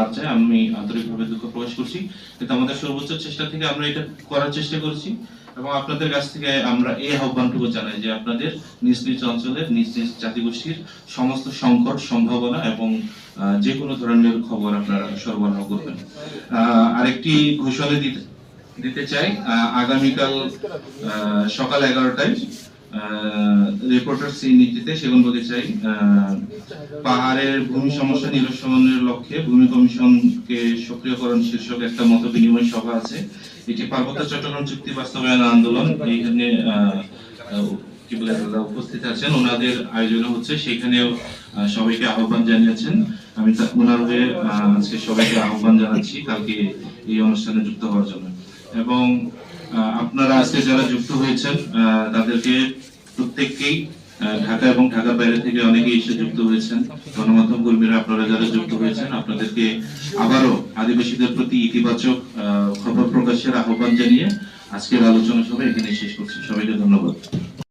বাদ আমি আন্তরিকভাবে দুঃখ প্রকাশ করছি। কিন্তু আমাদের সর্বোচ্চ চেষ্টা থেকে আমরা এটা করার চেষ্টা করছি এবং আপনাদের কাছ থেকে আমরা এই আহ্বানটুকু জানাই যে আপনাদের নিজ নিজ অঞ্চলের, নিজ নিজ জাতিগোষ্ঠীর সমস্ত সংকট, সম্ভাবনা এবং যে কোনো ধরনের খবর আপনারা সরবরাহ করবেন। আরেকটি ঘোষণা দিতে দিতে চাই। আগামীকাল সকাল এগারোটায় রিপোর্টার সি নীতিতে সেগুন বলতে চাই। পাহাড়ের ভূমি সমস্যা নিরসনের লক্ষ্যে ভূমি কমিশনকে সক্রিয়করণ শীর্ষক একটা মত বিনিময় সভা আছে। এটি পার্বত্য চট্টগ্রাম চুক্তি বাস্তবায়ন আন্দোলন। এইখানে কি বলে উপস্থিত আছেন, ওনাদের আয়োজন হচ্ছে। সেখানেও সবাইকে আহ্বান জানিয়েছেন। আমি ওনার হয়ে আজকে সবাইকে আহ্বান জানাচ্ছি কালকে এই অনুষ্ঠানে যুক্ত হওয়ার জন্য। এবং আপনারা আজকে যারা যুক্ত হয়েছেন তাদেরকে প্রত্যেককেই ঢাকা এবং ঢাকার বাইরে থেকে অনেকেই এসে যুক্ত হয়েছেন। গণমাধ্যম কর্মীরা আপনারা যারা যুক্ত হয়েছেন, আপনাদেরকে আবারও আদিবাসীদের প্রতি ইতিবাচক খবর প্রকাশের আহ্বান জানিয়ে আজকের আলোচনা সভা এখানে শেষ করছি। সবাইকে ধন্যবাদ।